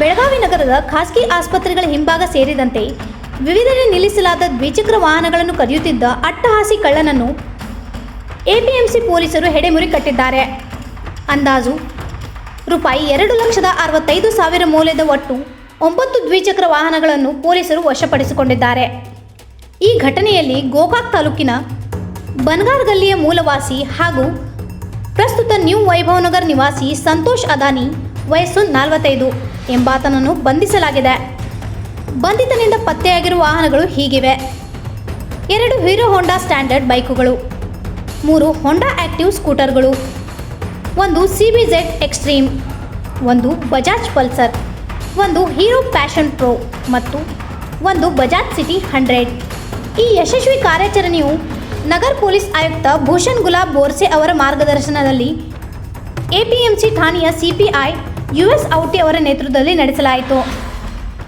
ಬೆಳಗಾವಿ ನಗರದ ಖಾಸಗಿ ಆಸ್ಪತ್ರೆಗಳ ಹಿಂಭಾಗ ಸೇರಿದಂತೆ ವಿವಿಧೆಡೆ ನಿಲ್ಲಿಸಲಾದ ದ್ವಿಚಕ್ರ ವಾಹನಗಳನ್ನು ಕದಿಯುತ್ತಿದ್ದ ಅಟ್ಟಹಾಸಿ ಕಳ್ಳನನ್ನು ಎಪಿಎಂಸಿ ಪೊಲೀಸರು ಹೆಡೆಮುರಿ ಕಟ್ಟಿದ್ದಾರೆ. ಅಂದಾಜು ರೂಪಾಯಿ ಎರಡು ಲಕ್ಷದ ಅರವತ್ತೈದು ಸಾವಿರ ಮೌಲ್ಯದ ಒಟ್ಟು ಒಂಬತ್ತು ದ್ವಿಚಕ್ರ ವಾಹನಗಳನ್ನು ಪೊಲೀಸರು ವಶಪಡಿಸಿಕೊಂಡಿದ್ದಾರೆ. ಈ ಘಟನೆಯಲ್ಲಿ ಗೋಕಾಕ್ ತಾಲೂಕಿನ ಬನ್ಗಾರ್ ಗಲ್ಲಿಯ ಮೂಲವಾಸಿ ಹಾಗೂ ಪ್ರಸ್ತುತ ನ್ಯೂ ವೈಭವನಗರ್ ನಿವಾಸಿ ಸಂತೋಷ್ ಅದಾನಿ, ವಯಸ್ಸು ನಲವತ್ತೈದು. ಎಂಬಾತನನ್ನು ಬಂಧಿಸಲಾಗಿದೆ. ಬಂಧಿತನಿಂದ ಪತ್ತೆಯಾಗಿರುವ ವಾಹನಗಳು ಹೀಗಿವೆ. ಎರಡು ಹೀರೋ ಹೋಂಡಾ ಸ್ಟ್ಯಾಂಡರ್ಡ್ ಬೈಕುಗಳು, ಮೂರು ಹೊಂಡಾ ಆಕ್ಟಿವ್ ಸ್ಕೂಟರ್ಗಳು, ಒಂದು ಸಿ ಬಿ ಜೆಡ್ ಎಕ್ಸ್ಟ್ರೀಮ್ ಒಂದು ಬಜಾಜ್ ಪಲ್ಸರ್ ಒಂದು ಹೀರೋ ಪ್ಯಾಷನ್ ಪ್ರೋ ಮತ್ತು ಒಂದು ಬಜಾಜ್ ಸಿಟಿ ಹಂಡ್ರೆಡ್. ಈ ಯಶಸ್ವಿ ಕಾರ್ಯಾಚರಣೆಯು ನಗರ ಪೊಲೀಸ್ ಆಯುಕ್ತ ಭೂಷಣ್ ಗುಲಾಬ್ ಬೋರ್ಸೆ ಅವರ ಮಾರ್ಗದರ್ಶನದಲ್ಲಿ ಎಪಿಎಂಸಿ ಠಾಣೆಯ ಸಿಪಿಐ ಯು ಎಸ್ ಔಟಿ ಅವರ ನೇತೃತ್ವದಲ್ಲಿ ನಡೆಸಲಾಯಿತು.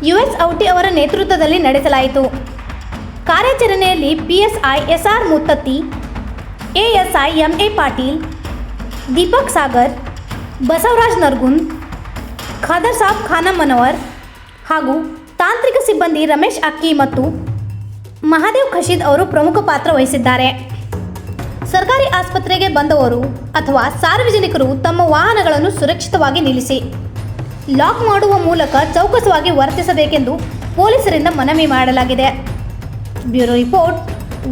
ಯು ಎಸ್ ಔಟಿ ಅವರ ನೇತೃತ್ವದಲ್ಲಿ ನಡೆಸಲಾಯಿತು. ಕಾರ್ಯಾಚರಣೆಯಲ್ಲಿ P S I S R Muttatti A S I M A Patil, Deepak Sagar, Basavaraj Nargund, Khadar Sab ಖಾನ Manohar ಹಾಗೂ ತಾಂತ್ರಿಕ ಸಿಬ್ಬಂದಿ ರಮೇಶ್ ಅಕ್ಕಿ ಮತ್ತು ಮಹಾದೇವ್ ಖಶೀದ್ ಅವರು ಪ್ರಮುಖ ಪಾತ್ರ ವಹಿಸಿದ್ದಾರೆ. ಸರ್ಕಾರಿ ಆಸ್ಪತ್ರೆಗೆ ಬಂದವರು ಅಥವಾ ಸಾರ್ವಜನಿಕರು ತಮ್ಮ ವಾಹನಗಳನ್ನು ಸುರಕ್ಷಿತವಾಗಿ ನಿಲ್ಲಿಸಿ ಲಾಕ್ ಮಾಡುವ ಮೂಲಕ ಚೌಕಸವಾಗಿ ವರ್ತಿಸಬೇಕೆಂದು ಪೊಲೀಸರಿಂದ ಮನವಿ ಮಾಡಲಾಗಿದೆ. ಬ್ಯೂರೋ ರಿಪೋರ್ಟ್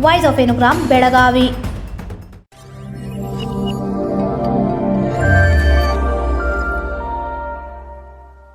ವಾಯ್ಸ್ ಆಫ್ ಎನುಗ್ರಾಮ್ ಬೆಳಗಾವಿ